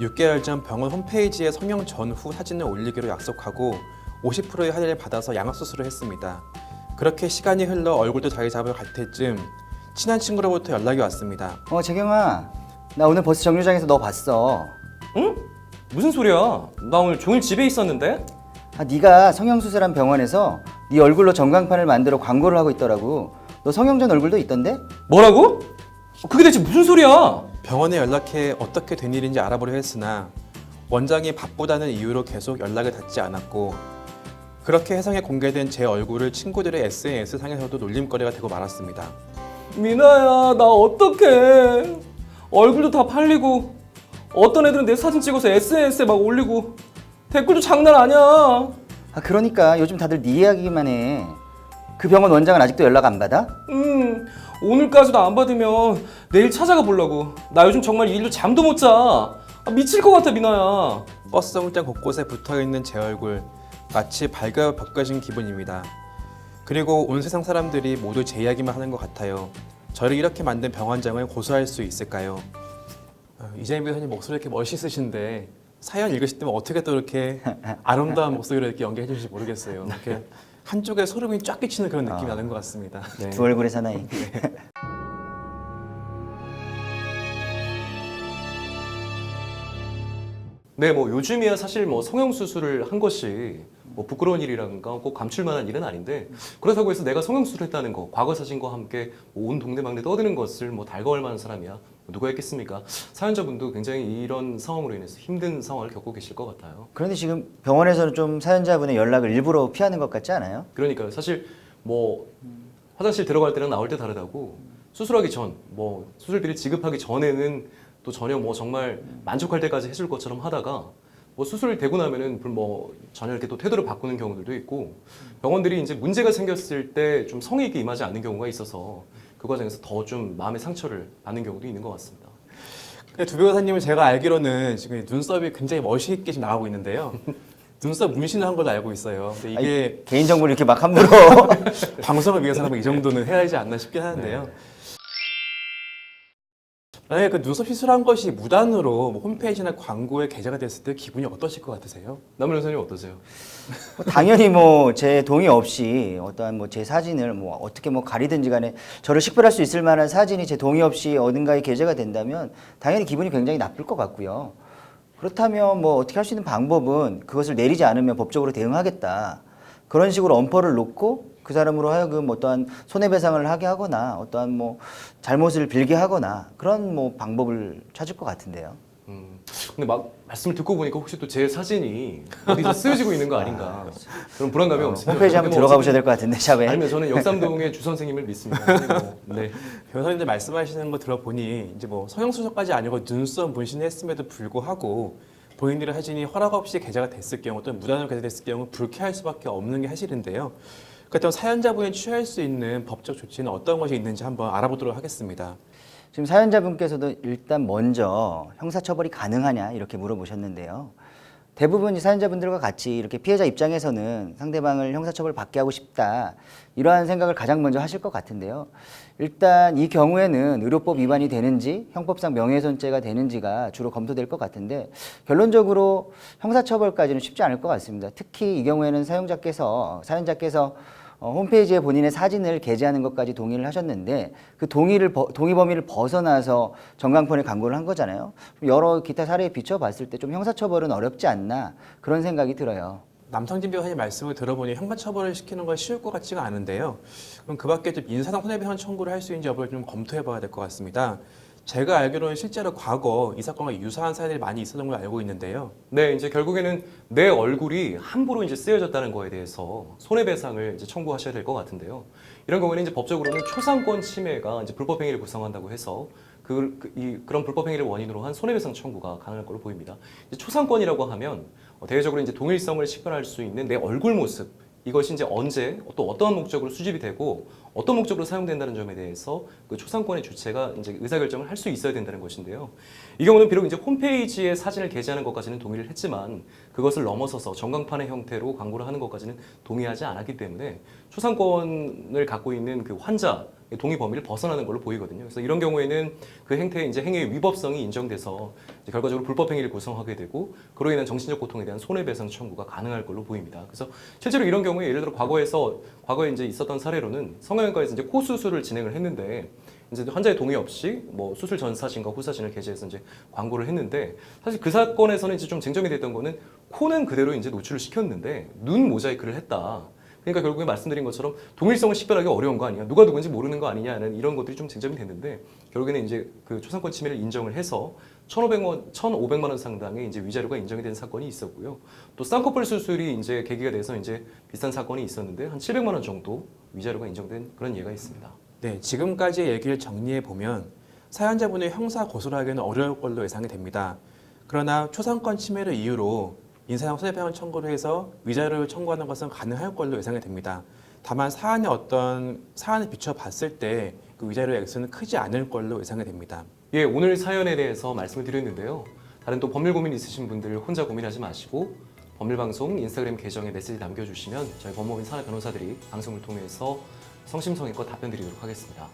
6개월 전 병원 홈페이지에 성형 전후 사진을 올리기로 약속하고 50%의 할인을 받아서 양악 수술을 했습니다. 그렇게 시간이 흘러 얼굴도 자리 잡을 갈 때쯤 친한 친구로부터 연락이 왔습니다. 어 재경아 나 오늘 버스 정류장에서 너 봤어 응? 무슨 소리야? 나 오늘 종일 집에 있었는데? 아 네가 성형수술한 병원에서 네 얼굴로 전광판을 만들어 광고를 하고 있더라고 너 성형 전 얼굴도 있던데? 뭐라고? 그게 대체 무슨 소리야? 병원에 연락해 어떻게 된 일인지 알아보려 했으나 원장이 바쁘다는 이유로 계속 연락을 닿지 않았고 그렇게 해상에 공개된 제 얼굴을 친구들의 SNS 상에서도 놀림거리가 되고 말았습니다. 미나야 나 어떡해? 얼굴도 다 팔리고 어떤 애들은 내 사진 찍어서 SNS에 막 올리고 댓글도 장난 아니야. 아 그러니까 요즘 다들 네 이야기만 해 그 병원 원장은 아직도 연락 안 받아? 음 오늘까지도 안 받으면 내일 찾아가 보려고 나 요즘 정말 이 일로 잠도 못 자 아, 미칠 것 같아 미나야 버스 정류장 곳곳에 붙어 있는 제 얼굴 마치 발가벗겨진 기분입니다. 그리고 온 세상 사람들이 모두 제 이야기만 하는 것 같아요. 저를 이렇게 만든 병원장을 고소할 수 있을까요? 어, 이재민 변호사님 목소리 이렇게 멋있으신데 사연 읽으실 때면 어떻게 또 이렇게 아름다운 목소리로 이렇게 연기해 주실지 모르겠어요. 이렇게 한쪽에 소름이 쫙 끼치는 그런 느낌이 나는 것 같습니다. 네. 두 얼굴의 사나이 네, 뭐 요즘이야 사실 뭐 성형 수술을 한 것이 뭐 부끄러운 일이라든가 꼭 감출만한 일은 아닌데 그렇다고 해서 내가 성형 수술을 했다는 거 과거 사진과 함께 뭐 온 동네방네 떠드는 것을 뭐 달가울 만한 사람이야 뭐 누가 했겠습니까? 사연자분도 굉장히 이런 상황으로 인해서 힘든 상황을 겪고 계실 것 같아요. 그런데 지금 병원에서는 좀 사연자분의 연락을 일부러 피하는 것 같지 않아요? 그러니까 사실 뭐 화장실 들어갈 때랑 나올 때 다르다고 수술하기 전 뭐 수술비를 지급하기 전에는 또 전혀 뭐 정말 만족할 때까지 해줄 것처럼 하다가 뭐 수술이 되고 나면은 불- 뭐 전혀 이렇게 또 태도를 바꾸는 경우들도 있고 병원들이 이제 문제가 생겼을 때 좀 성의 있게 임하지 않는 경우가 있어서 그 과정에서 더 좀 마음의 상처를 받는 경우도 있는 것 같습니다. 두 변호사님은 제가 알기로는 지금 눈썹이 굉장히 멋있게 지금 나가고 있는데요. 눈썹 문신을 한 걸로 알고 있어요. 근데 이게 개인 정보를 이렇게 막 함부로 방송을 위해서는 이 정도는 해야 하지 않나 싶긴 하는데요. 만약에 그 눈썹 시술한 것이 무단으로 뭐 홈페이지나 광고에 게재가 됐을 때 기분이 어떠실 것 같으세요? 남은 선생님 어떠세요? 뭐 당연히 뭐 제 동의 없이 어떠한 뭐 제 사진을 뭐 어떻게 뭐 가리든지 간에 저를 식별할 수 있을 만한 사진이 제 동의 없이 어딘가에 게재가 된다면 당연히 기분이 굉장히 나쁠 것 같고요. 그렇다면 뭐 어떻게 할 수 있는 방법은 그것을 내리지 않으면 법적으로 대응하겠다. 그런 식으로 엄포를 놓고 그 사람으로 하여금 어떠한 손해배상을 하게 하거나 어떠한 뭐 잘못을 빌게 하거나 그런 뭐 방법을 찾을 것 같은데요. 음, 근데 막 말씀을 듣고 보니까 혹시 또 제 사진이 어디서 쓰여지고 있는 거 아닌가 그런 불안감이 없습니다. 홈페이지 한번 뭐 들어가 보셔야 될 것 같은데 샵에. 아니면 저는 역삼동의 주 선생님을 믿습니다. 뭐, 네. 변호사님들 말씀하시는 거 들어보니 이제 뭐 성형수술까지 아니고 눈썹 문신했음에도 불구하고 본인들의 사진이 허락 없이 게재가 됐을 경우 또는 무단으로 게재됐을 경우 불쾌할 수밖에 없는 게 사실인데요. 그렇다면 사연자분이 취할 수 있는 법적 조치는 어떤 것이 있는지 한번 알아보도록 하겠습니다. 지금 사연자분께서도 일단 먼저 형사처벌이 가능하냐 이렇게 물어보셨는데요. 대부분 이 사연자분들과 같이 이렇게 피해자 입장에서는 상대방을 형사처벌 받게 하고 싶다 이러한 생각을 가장 먼저 하실 것 같은데요. 일단 이 경우에는 의료법 위반이 되는지 형법상 명예훼손죄가 되는지가 주로 검토될 것 같은데 결론적으로 형사처벌까지는 쉽지 않을 것 같습니다. 특히 이 경우에는 사용자께서 사연자께서 어, 홈페이지에 본인의 사진을 게재하는 것까지 동의를 하셨는데 그 동의를 버- 동의 범위를 벗어나서 전광판에 광고를 한 거잖아요. 여러 기타 사례에 비춰봤을 때 좀 형사처벌은 어렵지 않나 그런 생각이 들어요. 남성진 변호사님 말씀을 들어보니 형사처벌을 시키는 건 쉬울 것 같지가 않은데요. 그럼 그 밖에 좀 인사상 손해배상 청구를 할 수 있는지 여부를 좀 검토해 봐야 될 것 같습니다. 제가 알기로는 실제로 과거 이 사건과 유사한 사례들이 많이 있었던 걸로 알고 있는데요. 네, 이제 결국에는 내 얼굴이 함부로 이제 쓰여졌다는 거에 대해서 손해배상을 이제 청구하셔야 될 것 같은데요. 이런 경우에는 이제 법적으로는 초상권 침해가 이제 불법 행위를 구성한다고 해서 그, 그- 이, 그런 불법 행위를 원인으로 한 손해배상 청구가 가능할 걸로 보입니다. 초상권이라고 하면 어, 대외적으로 이제 동일성을 식별할 수 있는 내 얼굴 모습 이것이 이제 언제 또 어떠한 목적으로 수집이 되고 어떤 목적으로 사용된다는 점에 대해서 그 초상권의 주체가 이제 의사결정을 할 수 있어야 된다는 것인데요. 이 경우는 비록 이제 홈페이지에 사진을 게재하는 것까지는 동의를 했지만 그것을 넘어서서 전광판의 형태로 광고를 하는 것까지는 동의하지 않았기 때문에 초상권을 갖고 있는 그 환자 동의 범위를 벗어나는 걸로 보이거든요. 그래서 이런 경우에는 그 행태의 이제 행위의 위법성이 인정돼서 결과적으로 불법 행위를 구성하게 되고 그로 인한 정신적 고통에 대한 손해배상 청구가 가능할 걸로 보입니다. 그래서 실제로 이런 경우에 예를 들어 과거에서 과거에 이제 있었던 사례로는 성형외과에서 이제 코 수술을 진행을 했는데 이제 환자의 동의 없이 뭐 수술 전 사진과 후 사진을 게재해서 이제 광고를 했는데 사실 그 사건에서는 이제 좀 쟁점이 됐던 거는 코는 그대로 이제 노출을 시켰는데 눈 모자이크를 했다. 그러니까 결국에 말씀드린 것처럼 동일성을 식별하기 어려운 거 아니냐, 누가 누군지 모르는 거 아니냐는 이런 것들이 좀 쟁점이 됐는데 결국에는 이제 그 초상권 침해를 인정을 해서 1,500원, 1,500만 원 상당의 이제 위자료가 인정이 된 사건이 있었고요. 또 쌍꺼풀 수술이 이제 계기가 돼서 이제 비싼 사건이 있었는데 한 700만 원 정도 위자료가 인정된 그런 예가 있습니다. 네, 지금까지의 얘기를 정리해 보면 사연자분의 형사 고소를 하기는 어려울 걸로 예상이 됩니다. 그러나 초상권 침해를 이유로 인사형 손해배상 청구를 해서 위자료를 청구하는 것은 가능할 걸로 예상이 됩니다. 다만 사안의 어떤 사안을 비춰 봤을 때 그 위자료의 액수는 크지 않을 걸로 예상이 됩니다. 예, 오늘 사연에 대해서 말씀을 드렸는데요. 다른 또 법률 고민 있으신 분들 혼자 고민하지 마시고 법률방송 인스타그램 계정에 메시지 남겨주시면 저희 법무법인 산하 변호사들이 방송을 통해서 성심성의껏 답변 드리도록 하겠습니다.